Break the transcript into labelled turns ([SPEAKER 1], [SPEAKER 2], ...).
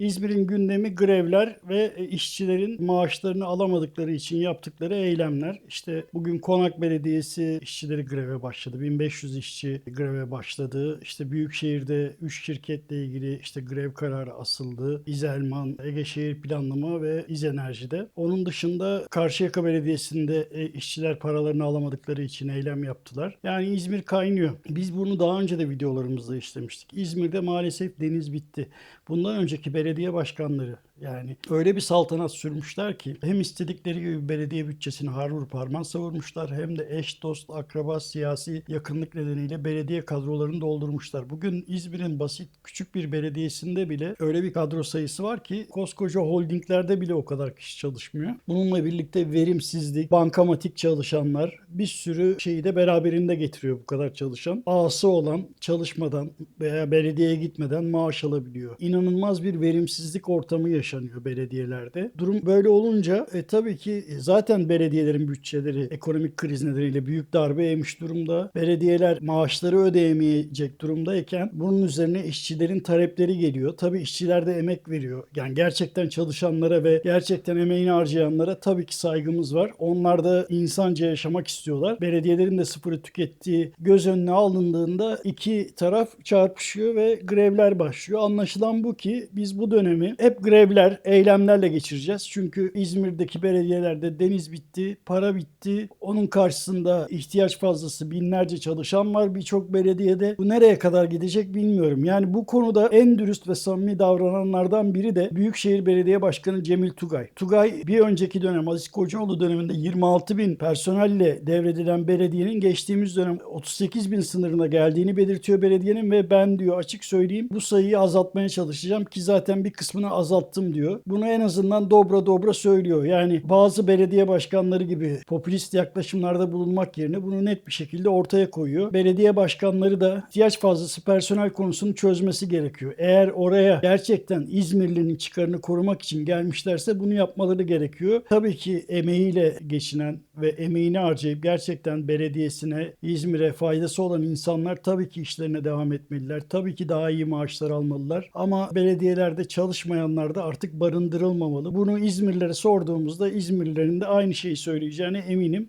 [SPEAKER 1] İzmir'in gündemi grevler ve e, işçilerin maaşlarını alamadıkları için yaptıkları eylemler. İşte bugün Konak Belediyesi işçileri greve başladı. 1500 işçi greve başladı. İşte Büyükşehir'de 3 şirketle ilgili işte grev kararı asıldı. İzelman, Ege Şehir Planlama ve İzenerji'de. Onun dışında Karşıyaka Belediyesi'nde e, işçiler paralarını alamadıkları için eylem yaptılar. Yani İzmir kaynıyor. Biz bunu daha önce de videolarımızda işlemiştik. İzmir'de maalesef deniz bitti. Bundan önceki belediye başkanları yani öyle bir saltanat sürmüşler ki hem istedikleri gibi belediye bütçesini har vurup harman savurmuşlar hem de eş, dost, akraba, siyasi yakınlık nedeniyle belediye kadrolarını doldurmuşlar. Bugün İzmir'in basit küçük bir belediyesinde bile öyle bir kadro sayısı var ki koskoca holdinglerde bile o kadar kişi çalışmıyor. Bununla birlikte verimsizlik, bankamatik çalışanlar bir sürü şeyi de beraberinde getiriyor bu kadar çalışan. Ağası olan çalışmadan veya belediyeye gitmeden maaş alabiliyor. İnanılmaz bir verimsizlik ortamı yaşanıyor belediyelerde. Durum böyle olunca e, tabii ki zaten belediyelerin bütçeleri ekonomik kriz nedeniyle büyük darbe yemiş durumda. Belediyeler maaşları ödeyemeyecek durumdayken bunun üzerine işçilerin talepleri geliyor. Tabii işçiler de emek veriyor. Yani gerçekten çalışanlara ve gerçekten emeğini harcayanlara tabii ki saygımız var. Onlar da insanca yaşamak istiyorlar. Belediyelerin de sıfırı tükettiği göz önüne alındığında iki taraf çarpışıyor ve grevler başlıyor. Anlaşılan bu ki biz bu dönemi hep grevler, eylemlerle geçireceğiz. Çünkü İzmir'deki belediyelerde deniz bitti, para bitti. Onun karşısında ihtiyaç fazlası binlerce çalışan var birçok belediyede. Bu nereye kadar gidecek bilmiyorum. Yani bu konuda en dürüst ve samimi davrananlardan biri de Büyükşehir Belediye Başkanı Cemil Tugay. Tugay bir önceki dönem Aziz Kocaoğlu döneminde 26 bin personelle devredilen belediyenin geçtiğimiz dönem 38 bin sınırına geldiğini belirtiyor belediyenin ve ben diyor açık söyleyeyim bu sayıyı azaltmaya çalışacağım ki zaten bir kısmını azalttım diyor. Bunu en azından dobra dobra söylüyor. Yani bazı belediye başkanları gibi popülist yaklaşımlarda bulunmak yerine bunu net bir şekilde ortaya koyuyor. Belediye başkanları da ihtiyaç fazlası personel konusunu çözmesi gerekiyor. Eğer oraya gerçekten İzmirli'nin çıkarını korumak için gelmişlerse bunu yapmaları gerekiyor. Tabii ki emeğiyle geçinen ve emeğini harcayıp gerçekten belediyesine, İzmir'e faydası olan insanlar tabii ki işlerine devam etmeliler. Tabii ki daha iyi maaşlar almalılar. Ama belediyelerde çalışmayanlar da artık barındırılmamalı. Bunu İzmirlilere sorduğumuzda İzmirlilerin de aynı şeyi söyleyeceğine eminim.